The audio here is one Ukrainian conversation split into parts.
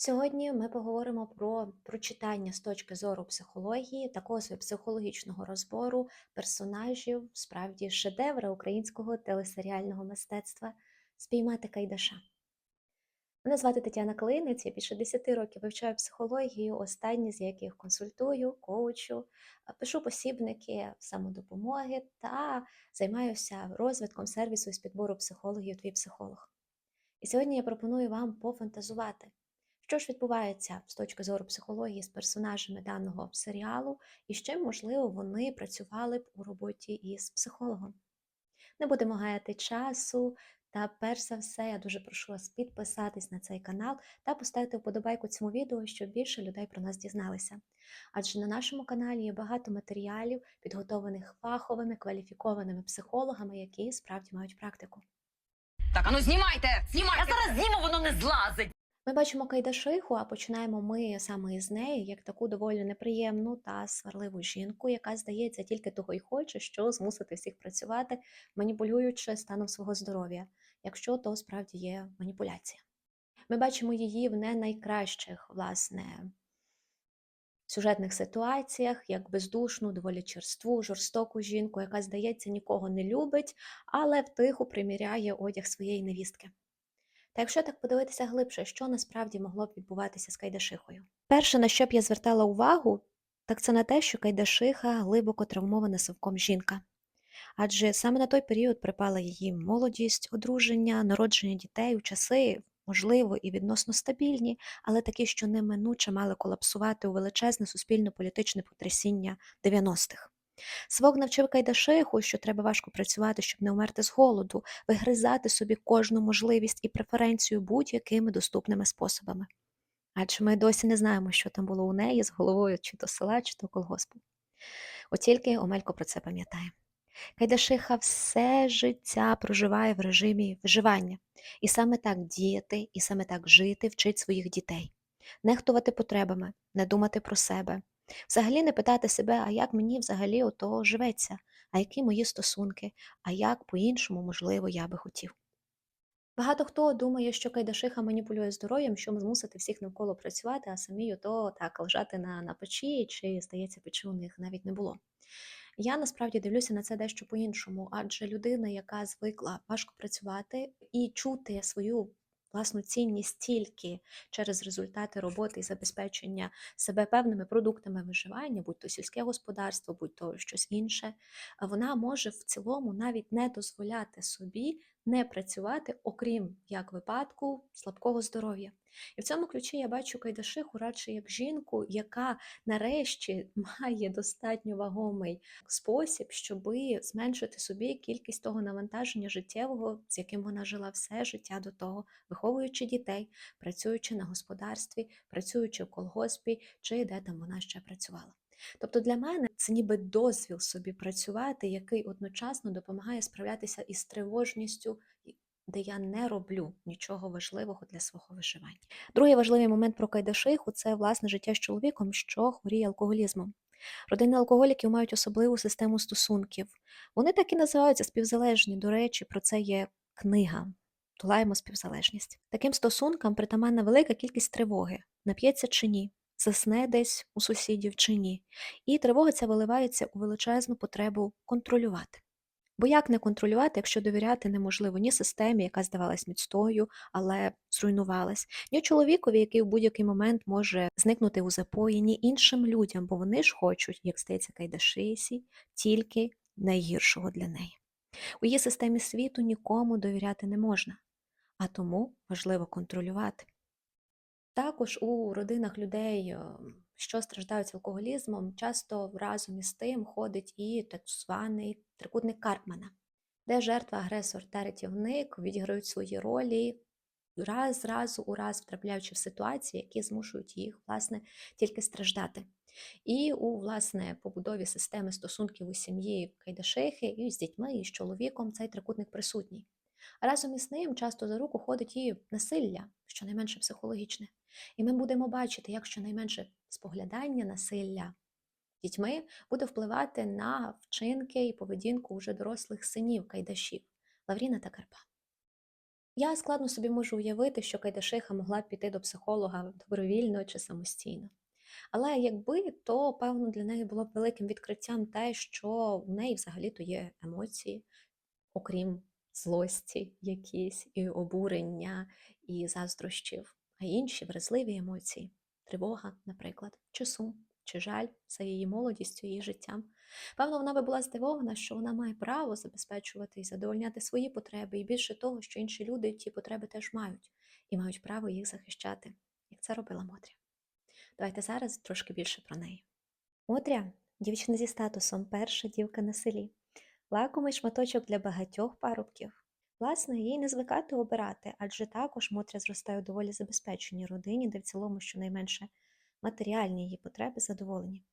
Сьогодні ми поговоримо про прочитання з точки зору психології, собі психологічного розбору персонажів, справді шедевра українського телесеріального мистецтва Спіймати Кайдаша. Мене звати Тетяна Клинець, я більше 10 років вивчаю психологію, останні з яких консультую, коучу, пишу посібники самодопомоги та займаюся розвитком сервісу з підбору психологів Твій психолог. І сьогодні я пропоную вам пофантазувати, що ж відбувається з точки зору психології з персонажами даного серіалу, і з чим, можливо, вони працювали б у роботі із психологом. Не будемо гаяти часу. Та перш за все, я дуже прошу вас підписатись на цей канал та поставити вподобайку цьому відео, щоб більше людей про нас дізналися. Адже на нашому каналі є багато матеріалів, підготовлених фаховими кваліфікованими психологами, які справді мають практику. Так, а ну знімайте! Знімайте! Я зараз зніму, воно не злазить. Ми бачимо Кайдашиху, а починаємо ми саме із неї, як таку доволі неприємну та сварливу жінку, яка, здається, тільки того й хоче, що змусити всіх працювати, маніпулюючи станом свого здоров'я, якщо то справді є маніпуляція. Ми бачимо її в не найкращих, власне, сюжетних ситуаціях, як бездушну, доволі черству, жорстоку жінку, яка, здається, нікого не любить, але втиху приміряє одяг своєї невістки. Та якщо так подивитися глибше, що насправді могло б відбуватися з Кайдашихою? Перше, на що б я звертала увагу, так це на те, що Кайдашиха глибоко травмована совком жінка. Адже саме на той період припала її молодість, одруження, народження дітей у часи, можливо, і відносно стабільні, але такі, що неминуче мали колапсувати у величезне суспільно-політичне потрясіння 90-х. Свог навчив Кайдашиху, що треба важко працювати, щоб не умерти з голоду, вигризати собі кожну можливість і преференцію будь-якими доступними способами. Адже ми досі не знаємо, що там було у неї з головою чи то села, чи то колгоспу. От тільки Омелько про це пам'ятає. Кайдашиха все життя проживає в режимі виживання, і саме так діяти, і саме так жити вчить своїх дітей, нехтувати потребами, не думати про себе, Взагалі не питати себе, а як мені взагалі ото живеться, а які мої стосунки, а як по-іншому, можливо, я би хотів. Багато хто думає, що Кайдашиха маніпулює здоров'ям, щоб змусити всіх навколо працювати, а самі ото так лежати на, на печі, чи, здається, печі у них навіть не було. Я насправді дивлюся на це дещо по-іншому, адже людина, яка звикла важко працювати і чути свою власну цінність тільки через результати роботи і забезпечення себе певними продуктами виживання, будь то сільське господарство, будь то щось інше, вона може в цілому навіть не дозволяти собі не працювати, окрім як випадку слабкого здоров'я. І в цьому ключі я бачу Кайдашиху радше як жінку, яка нарешті має достатньо вагомий спосіб, щоб зменшити собі кількість того навантаження життєвого, з яким вона жила все життя до того, виховуючи дітей, працюючи на господарстві, працюючи в колгоспі, чи де там вона ще працювала. Тобто для мене це ніби дозвіл собі працювати, який одночасно допомагає справлятися із тривожністю, де я не роблю нічого важливого для свого виживання. Другий важливий момент про Кайдашиху це власне життя з чоловіком, що хворіє алкоголізмом. Родини алкоголіків мають особливу систему стосунків. Вони так і називаються співзалежні. До речі, про це є книга. Долаємо співзалежність. Таким стосункам притаманна велика кількість тривоги, нап'ється чи ні, засне десь у сусідів чи ні. І тривога ця виливається у величезну потребу контролювати. Бо як не контролювати, якщо довіряти неможливо ні системі, яка здавалась міцною, але зруйнувалась, ні чоловікові, який в будь-який момент може зникнути у запої, ні іншим людям, бо вони ж хочуть, як здається, Кайдашисі, тільки найгіршого для неї. У її системі світу нікому довіряти не можна, а тому важливо контролювати. Також у родинах людей, е, що страждають алкоголізмом, часто разом із тим ходить і так званий трикутник Карпмана, де жертва, агресор та рятівник відіграють свої ролі раз разу у раз втрапляючи в ситуації, які змушують їх власне тільки страждати. І у власне побудові системи стосунків у сім'ї Кайдашихи і з дітьми, і з чоловіком цей трикутник присутній. Разом із ним часто за руку ходить і насилля, щонайменше психологічне. І ми будемо бачити, як щонайменше споглядання насилля дітьми буде впливати на вчинки і поведінку вже дорослих синів кайдашів Лавріна та Карпа. Я складно собі можу уявити, що Кайдашиха могла б піти до психолога добровільно чи самостійно. Але якби, то певно для неї було б великим відкриттям те, що в неї взагалі-то є емоції, окрім злості якісь, і обурення, і заздрощів, а інші вразливі емоції, тривога, наприклад, чи сум, чи жаль за її молодістю, її життям. Певно, вона би була здивована, що вона має право забезпечувати і задовольняти свої потреби, і більше того, що інші люди ті потреби теж мають, і мають право їх захищати, як це робила Мотря. Давайте зараз трошки більше про неї. Мотря дівчина зі статусом, перша дівка на селі, лакомий шматочок для багатьох парубків. Власне, їй не звикати обирати, адже також Мотря зростає у доволі забезпеченій родині, де в цілому щонайменше матеріальні її потреби задоволені.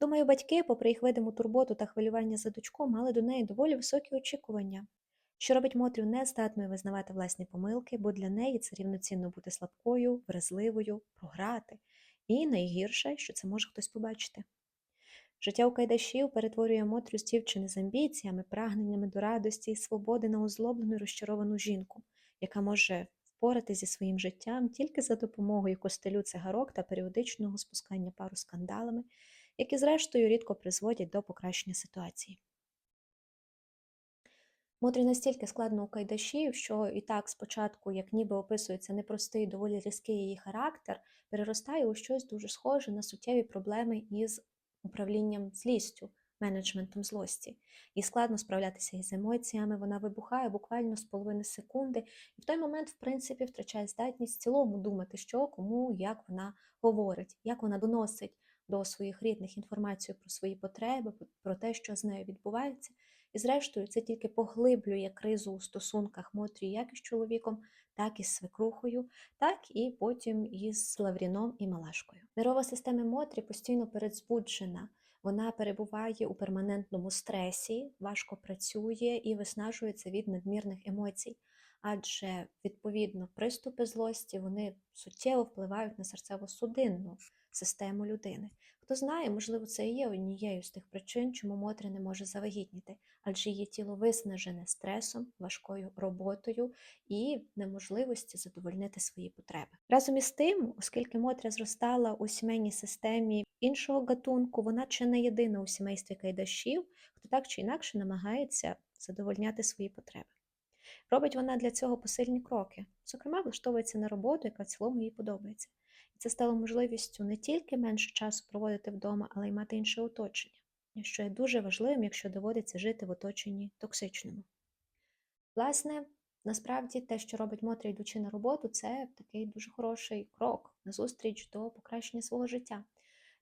Думаю, батьки, попри їх видиму турботу та хвилювання за дочку, мали до неї доволі високі очікування, що робить Мотрю нездатною визнавати власні помилки, бо для неї це рівноцінно бути слабкою, вразливою, програти. І найгірше, що це може хтось побачити. Життя у Кайдашів перетворює Мотрю з дівчини з амбіціями, прагненнями до радості і свободи на озлоблену і розчаровану жінку, яка може впоратися зі своїм життям тільки за допомогою костелю цигарок та періодичного спускання пару скандалами, які, зрештою, рідко призводять до покращення ситуації. Мотрі настільки складно у Кайдашів, що і так спочатку, як ніби описується непростий, доволі різкий її характер, переростає у щось дуже схоже на суттєві проблеми із управлінням злістю, менеджментом злості. Їй складно справлятися із емоціями, вона вибухає буквально з половини секунди, і в той момент, в принципі, втрачає здатність в цілому думати, що кому, як вона говорить, як вона доносить до своїх рідних інформацію про свої потреби, про те, що з нею відбувається. І, зрештою, це тільки поглиблює кризу у стосунках Мотрі як із чоловіком, так і з свекрухою, так і потім із Лавріном і Малашкою. Нервова система Мотрі постійно передзбуджена. Вона перебуває у перманентному стресі, важко працює і виснажується від надмірних емоцій, адже відповідно приступи злості вони суттєво впливають на серцево-судинну систему людини. Хто знає, можливо, це і є однією з тих причин, чому Мотря не може завагітніти, адже її тіло виснажене стресом, важкою роботою і неможливості задовольнити свої потреби. Разом із тим, оскільки Мотря зростала у сімейній системі іншого гатунку, вона чи не єдина у сімействі кайдашів, хто так чи інакше намагається задовольняти свої потреби. Робить вона для цього посильні кроки, зокрема, влаштовується на роботу, яка в цілому їй подобається. І це стало можливістю не тільки менше часу проводити вдома, але й мати інше оточення, що є дуже важливим, якщо доводиться жити в оточенні токсичному. Власне, насправді те, що робить Мотря, йдучи на роботу, це такий дуже хороший крок назустріч до покращення свого життя.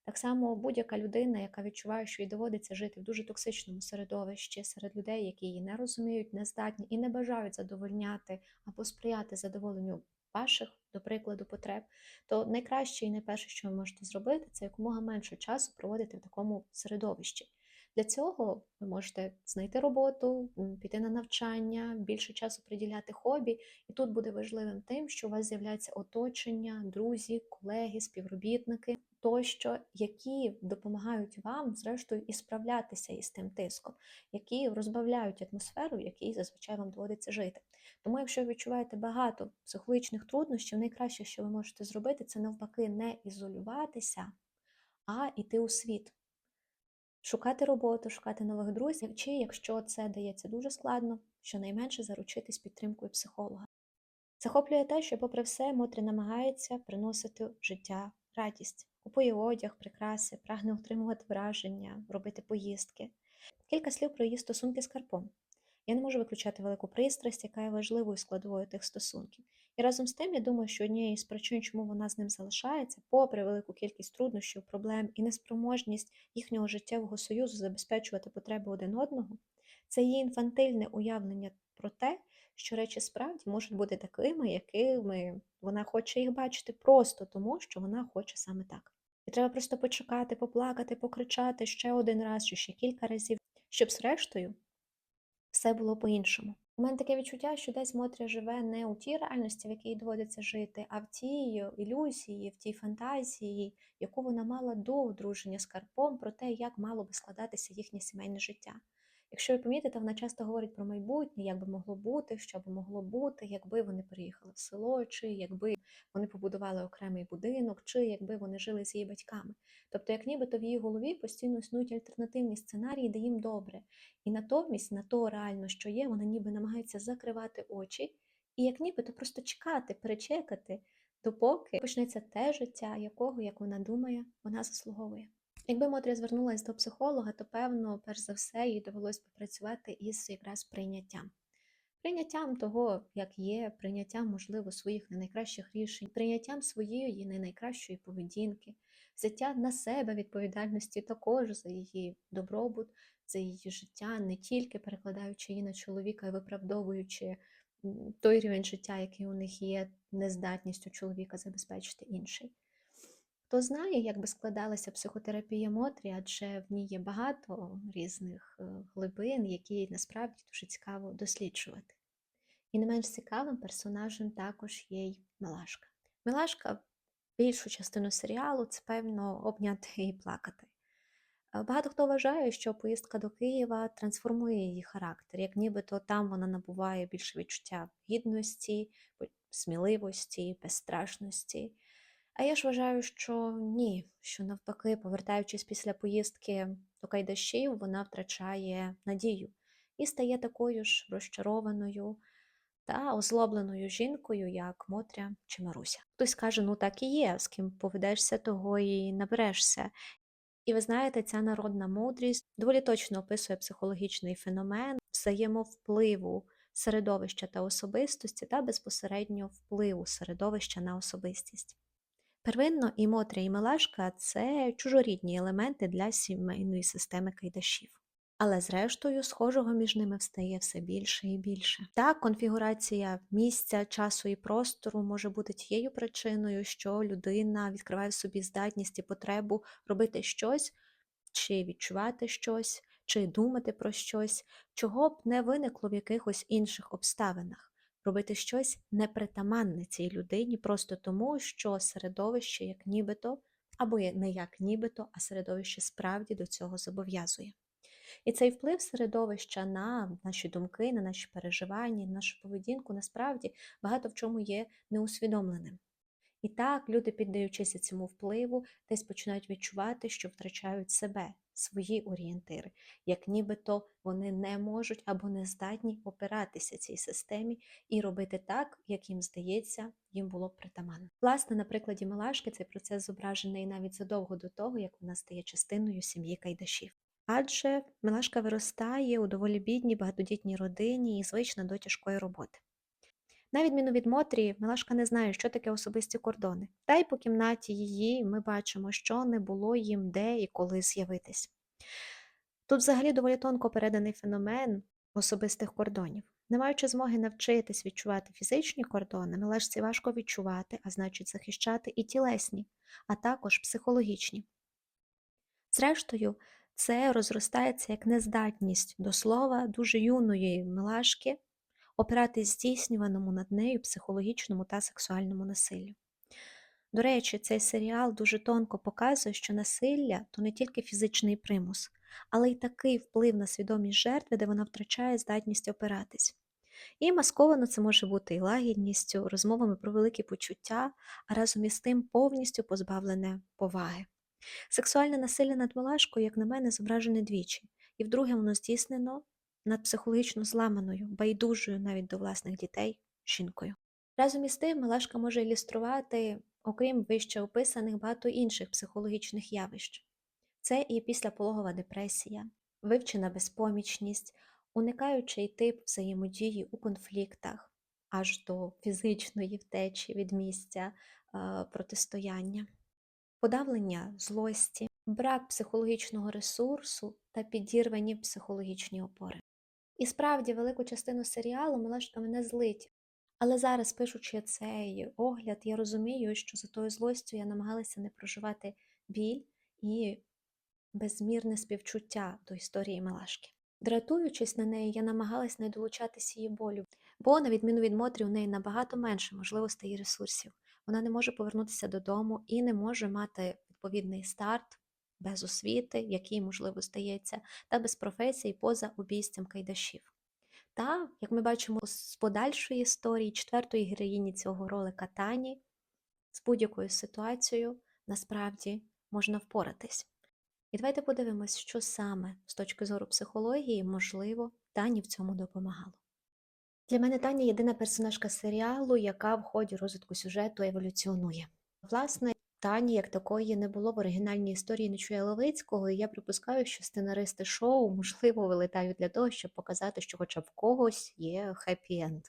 Так само будь-яка людина, яка відчуває, що їй доводиться жити в дуже токсичному середовищі серед людей, які її не розуміють, не здатні і не бажають задовольняти або сприяти задоволенню ваших, до прикладу, потреб, то найкраще і найперше, що ви можете зробити, це якомога менше часу проводити в такому середовищі. Для цього ви можете знайти роботу, піти на навчання, більше часу приділяти хобі, і тут буде важливим тим, що у вас з'являється оточення, друзі, колеги, співробітники тощо, які допомагають вам, зрештою, і справлятися із тим тиском, які розбавляють атмосферу, в якій зазвичай вам доводиться жити. Тому, якщо ви відчуваєте багато психологічних труднощів, найкраще, що ви можете зробити, це навпаки не ізолюватися, а йти у світ. Шукати роботу, шукати нових друзів, чи якщо це дається дуже складно, щонайменше заручитись підтримкою психолога. Захоплює те, що, попри все, Мотрі намагається приносити життя радість, купує одяг, прикраси, прагне отримувати враження, робити поїздки. Кілька слів про її стосунки з Карпом. Я не можу виключати велику пристрасть, яка є важливою складовою тих стосунків. І разом з тим, я думаю, що однією з причин, чому вона з ним залишається, попри велику кількість труднощів, проблем і неспроможність їхнього життєвого союзу забезпечувати потреби один одного, це її інфантильне уявлення про те, що речі справді можуть бути такими, якими вона хоче їх бачити, просто тому, що вона хоче саме так. І треба просто почекати, поплакати, покричати ще один раз чи ще кілька разів, щоб, зрештою, все було по-іншому. У мене таке відчуття, що десь Мотря живе не у тій реальності, в якій доводиться жити, а в тій ілюзії, в тій фантазії, яку вона мала до одруження з Карпом, про те, як мало би складатися їхнє сімейне життя. Якщо ви помітите, вона часто говорить про майбутнє, як би могло бути, що би могло бути, якби вони переїхали в село, чи якби вони побудували окремий будинок, чи якби вони жили з її батьками. Тобто, як нібито в її голові постійно існують альтернативні сценарії, де їм добре. І натомість на то реально, що є, вона ніби намагається закривати очі і як нібито просто чекати, перечекати, допоки почнеться те життя, якого, як вона думає, вона заслуговує. Якби Мотря звернулася до психолога, то певно, перш за все, їй довелось попрацювати із якраз прийняттям. Прийняттям того, як є, прийняттям, можливо, своїх не найкращих рішень, прийняттям своєї не найкращої поведінки, взяття на себе відповідальності також за її добробут, за її життя, не тільки перекладаючи її на чоловіка і виправдовуючи той рівень життя, який у них є, нездатністю чоловіка забезпечити інший. Хто знає, як би складалася психотерапія Мотрі, адже в ній є багато різних е, глибин, які насправді дуже цікаво досліджувати. І не менш цікавим персонажем також є й Милашка. Милашка більшу частину серіалу це певно обняти і плакати. Е, Багато хто вважає, що поїздка до Києва трансформує її характер, як нібито там вона набуває більше відчуття гідності, сміливості, безстрашності. А я ж вважаю, що ні, що навпаки, повертаючись після поїздки до Кайдашів, вона втрачає надію і стає такою ж розчарованою та озлобленою жінкою, як Мотря чи Маруся. Хтось каже, ну так і є, з ким поведешся, того і наберешся. І ви знаєте, ця народна мудрість доволі точно описує психологічний феномен взаємовпливу середовища та особистості та безпосередньо впливу середовища на особистість. Первинно і Мотря, і Милашка це чужорідні елементи для сімейної системи кайдашів. Але зрештою, схожого між ними встає все більше і більше. Так, конфігурація місця, часу і простору може бути тією причиною, що людина відкриває в собі здатність і потребу робити щось, чи відчувати щось, чи думати про щось, чого б не виникло в якихось інших обставинах робити щось непритаманне цій людині просто тому, що середовище як нібито, або не як нібито, а середовище справді до цього зобов'язує. І цей вплив середовища на наші думки, на наші переживання, на нашу поведінку насправді багато в чому є неусвідомленим. І так люди, піддаючися цьому впливу, десь починають відчувати, що втрачають себе, свої орієнтири, як нібито вони не можуть або не здатні опиратися цій системі і робити так, як їм здається, їм було б притаманно. Власне, на прикладі Милашки цей процес зображений навіть задовго до того, як вона стає частиною сім'ї Кайдашів. Адже Милашка виростає у доволі бідній багатодітній родині і звична до тяжкої роботи. На відміну від Мотрі, Милашка не знає, що таке особисті кордони. Та й по кімнаті її ми бачимо, що не було їм де і коли з'явитись. Тут взагалі доволі тонко переданий феномен особистих кордонів. Не маючи змоги навчитись відчувати фізичні кордони, Милашці важко відчувати, а значить захищати і тілесні, а також психологічні. Зрештою, це розростається як нездатність до слова дуже юної Милашки опиратись здійснюваному над нею психологічному та сексуальному насиллю. До речі, цей серіал дуже тонко показує, що насилля то не тільки фізичний примус, але й такий вплив на свідомість жертви, де вона втрачає здатність опиратись. І масковано це може бути і лагідністю, розмовами про великі почуття, а разом із тим повністю позбавлене поваги. Сексуальне насилля над Милашкою, як на мене, зображене двічі, і вдруге воно здійснено над психологічно зламаною, байдужою навіть до власних дітей жінкою. Разом із тим, Милашка може ілюструвати, окрім вище описаних, багато інших психологічних явищ. Це і післяпологова депресія, вивчена безпомічність, уникаючий тип взаємодії у конфліктах, аж до фізичної втечі від місця е, протистояння, подавлення злості, брак психологічного ресурсу та підірвані психологічні опори. І справді велику частину серіалу мене злить. Але зараз, пишучи цей огляд, я розумію, що за тою злостю я намагалася не проживати біль і безмірне співчуття до історії Милашки. Дратуючись на неї, я намагалась не долучатися її болю, бо, на відміну від Мотрі, у неї набагато менше можливостей і ресурсів. Вона не може повернутися додому і не може мати відповідний старт без освіти, який, можливо, здається, та без професії поза обійстям кайдашів. Та, як ми бачимо з подальшої історії четвертої героїні цього ролика Тані, з будь-якою ситуацією насправді можна впоратись. І давайте подивимось, що саме з точки зору психології, можливо, Тані в цьому допомагало. Для мене Таня єдина персонажка серіалу, яка в ході розвитку сюжету еволюціонує. Власне, Тані як такої не було в оригінальній історії Нечуя Левицького, і я припускаю, що сценаристи шоу, можливо, вилетають для того, щоб показати, що хоча б когось є хеппі-енд.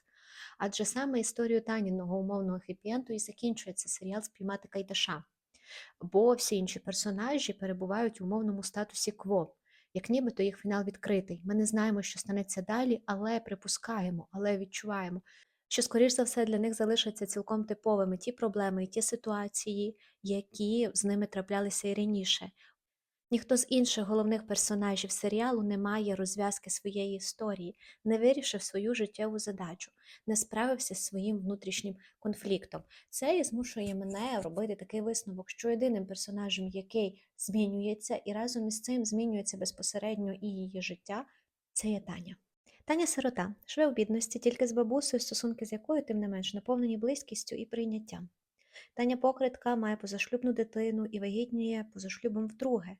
Адже саме історію Таніного умовного хеппі-енду і закінчується серіал Спіймати Кайдаша. Бо всі інші персонажі перебувають в умовному статусі кво, як нібито їх фінал відкритий. Ми не знаємо, що станеться далі, але припускаємо, але відчуваємо, що, скоріш за все, для них залишаться цілком типовими ті проблеми і ті ситуації, які з ними траплялися і раніше. Ніхто з інших головних персонажів серіалу не має розв'язки своєї історії, не вирішив свою життєву задачу, не справився з своїм внутрішнім конфліктом. Це і змушує мене робити такий висновок, що єдиним персонажем, який змінюється, і разом із цим змінюється безпосередньо і її життя, це є Таня. Таня сирота живе у бідності тільки з бабусею, стосунки з якою, тим не менш, наповнені близькістю і прийняттям. Таня покритка має позашлюбну дитину і вагітніє поза шлюбом вдруге,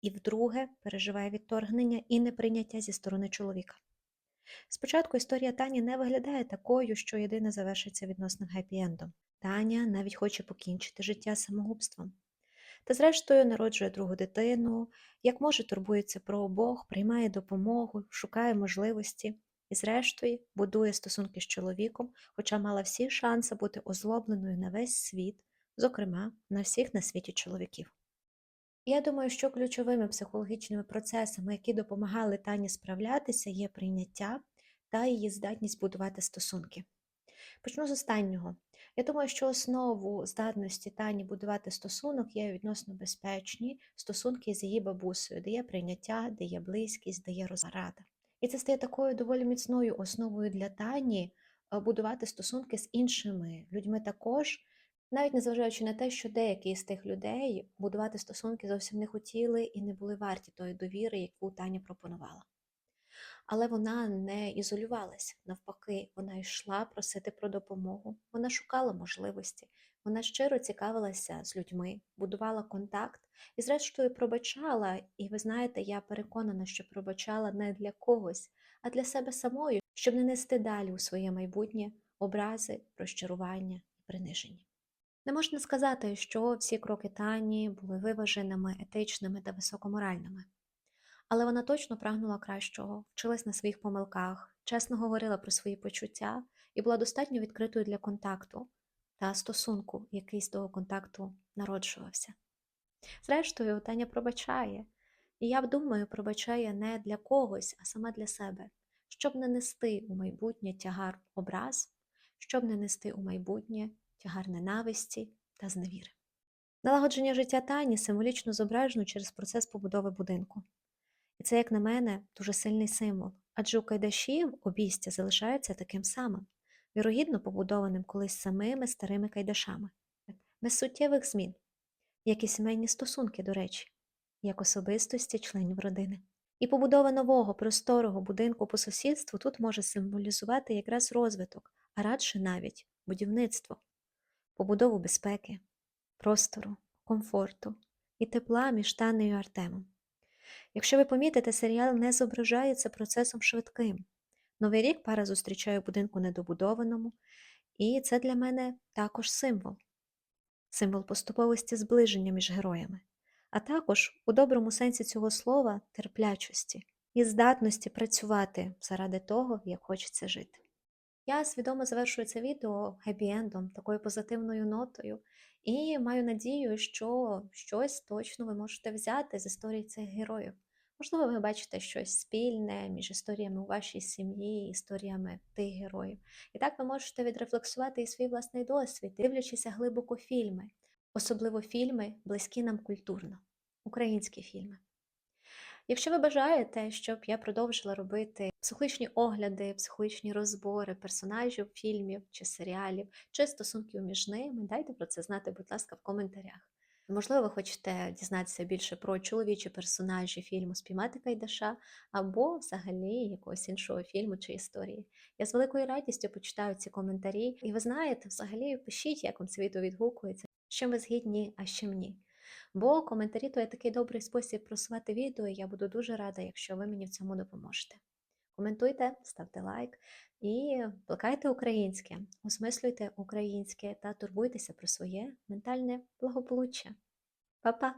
і вдруге переживає відторгнення і неприйняття зі сторони чоловіка. Спочатку історія Тані не виглядає такою, що єдине завершиться відносним гепі-ендом. Таня навіть хоче покінчити життя самогубством. Та зрештою народжує другу дитину, як може турбується про обох, приймає допомогу, шукає можливості і, зрештою, будує стосунки з чоловіком, хоча мала всі шанси бути озлобленою на весь світ, зокрема на всіх на світі чоловіків. Я думаю, що ключовими психологічними процесами, які допомагали Тані справлятися, є прийняття та її здатність будувати стосунки. Почну з останнього. Я думаю, що основу здатності Тані будувати стосунок є відносно безпечні стосунки з її бабусею, де є прийняття, де є близькість, де є розрада. І це стає такою доволі міцною основою для Тані е, будувати стосунки з іншими людьми також, навіть незважаючи на те, що деякі з тих людей будувати стосунки зовсім не хотіли і не були варті тої довіри, яку Таня пропонувала. Але вона не ізолювалася, навпаки, вона йшла просити про допомогу, вона шукала можливості, вона щиро цікавилася з людьми, будувала контакт і, зрештою, пробачала. І ви знаєте, я переконана, що пробачала не для когось, а для себе самої, щоб не нести далі у своє майбутнє образи, розчарування і приниження. Не можна сказати, що всі кроки Тані були виваженими, етичними та високоморальними. Але вона точно прагнула кращого, вчилась на своїх помилках, чесно говорила про свої почуття і була достатньо відкритою для контакту та стосунку, який з того контакту народжувався. Зрештою, Таня пробачає, і я думаю, пробачає не для когось, а сама для себе, щоб не нести у майбутнє тягар образ, щоб не нести у майбутнє тягар ненависті та зневіри. Налагодження життя Тані символічно зображено через процес побудови будинку. Це, як на мене, дуже сильний символ, адже у кайдашів обійстя залишається таким самим, вірогідно побудованим колись самими старими кайдашами, без суттєвих змін, як і сімейні стосунки, до речі, як особистості членів родини. І побудова нового просторого будинку по сусідству тут може символізувати якраз розвиток, а радше навіть будівництво, побудову безпеки, простору, комфорту і тепла між Танею і Артемом. Якщо ви помітите, серіал не зображає це процесом швидким. Новий рік пара зустрічає у будинку недобудованому, і це для мене також символ символ поступовості зближення між героями, а також, у доброму сенсі цього слова, терплячості і здатності працювати заради того, як хочеться жити. Я свідомо завершую це відео хеппі-ендом, такою позитивною нотою, і маю надію, що щось точно ви можете взяти з історії цих героїв. Можливо, ви бачите щось спільне між історіями у вашій сім'ї, історіями тих героїв. І так ви можете відрефлексувати і свій власний досвід, дивлячися глибоко фільми, особливо фільми, близькі нам культурно, українські фільми. Якщо ви бажаєте, щоб я продовжила робити психологічні огляди, психологічні розбори персонажів фільмів чи серіалів, чи стосунків між ними, дайте про це знати, будь ласка, в коментарях. Можливо, ви хочете дізнатися більше про чоловічі персонажі фільму Спіймати Кайдаша або взагалі якогось іншого фільму чи історії. Я з великою радістю почитаю ці коментарі, і ви знаєте, взагалі пишіть, як вам відео відгукується, з чим ви згідні, а з чим ні. Бо коментарі то є такий добрий спосіб просувати відео, і я буду дуже рада, якщо ви мені в цьому допоможете. Коментуйте, ставте лайк і плекайте українське, осмислюйте українське та турбуйтеся про своє ментальне благополуччя. Па-па!